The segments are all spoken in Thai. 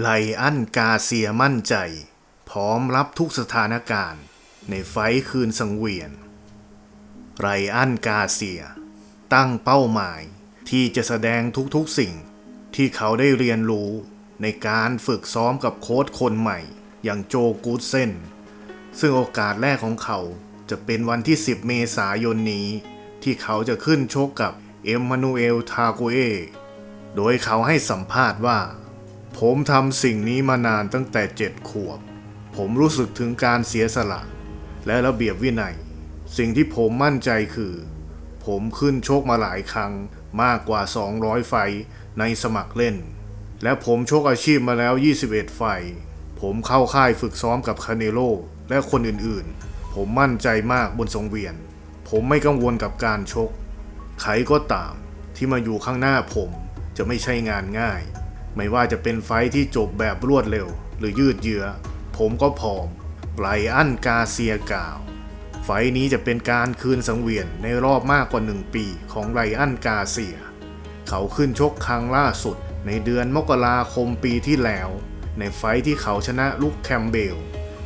ไลอันกาเซียมั่นใจ พร้อมรับทุกสถานการณ์ ในไฟคืนสังเวียน ไรอันกาเซีย ตั้งเป้าหมายที่จะแสดงทุกๆสิ่ง ที่เขาได้เรียนรู้ในการฝึกซ้อมกับโค้ชคนใหม่ อย่างโจกูดเซนซึ่งโอกาสแรกของเขาจะเป็นวันที่ 10 เมษายนนี้ ที่เขาจะขึ้นชกกับเอ็มมานูเอลทาโกเอโดยเขาให้สัมภาษณ์ว่า ผมทำสิ่งนี้มานานตั้งแต่เจ็ดขวบ ผมรู้สึกถึงการเสียสละ และระเบียบวินัย สิ่งที่ผมมั่นใจคือ ผมขึ้นโชกมาหลายครั้งมากกว่า 200 ไฟในสมัครเล่น และผมโชกอาชีพมาแล้ว 21 ไฟ ผมเข้าค่ายฝึกซ้อมกับคาเนโลและคนอื่นๆ ผมมั่นใจมากบนสังเวียน ผมไม่กังวลกับการชก ใครก็ตามที่มาอยู่ข้างหน้าผมจะไม่ใช่งานง่าย ไม่ว่าจะเป็นไฟที่จบแบบรวดเร็ว หรือยืดเยื้อ ผมก็พร้อมไลอันกาเซียกล่าว ไฟนี้จะเป็นการคืนสังเวียนในรอบมากกว่าหนึ่งปีของไรอันกาเซีย เขาขึ้นชกครั้งล่าสุดในเดือนมกราคมปีที่แล้ว ในไฟที่เขาชนะลุคแคมเบล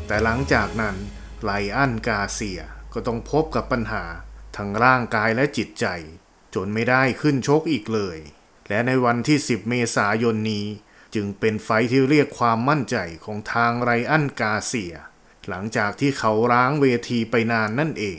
แต่หลังจากนั้นไลอันกาเซียก็ต้องพบกับปัญหาทั้งร่างกายและจิตใจ จนไม่ได้ขึ้นชกอีกเลย และในวันที่ 10 เมษายนนี้ จึงเป็นไฟที่เรียกความมั่นใจของทางไรอันกาเซีย หลังจากที่เขาร้างเวทีไปนานนั่นเอง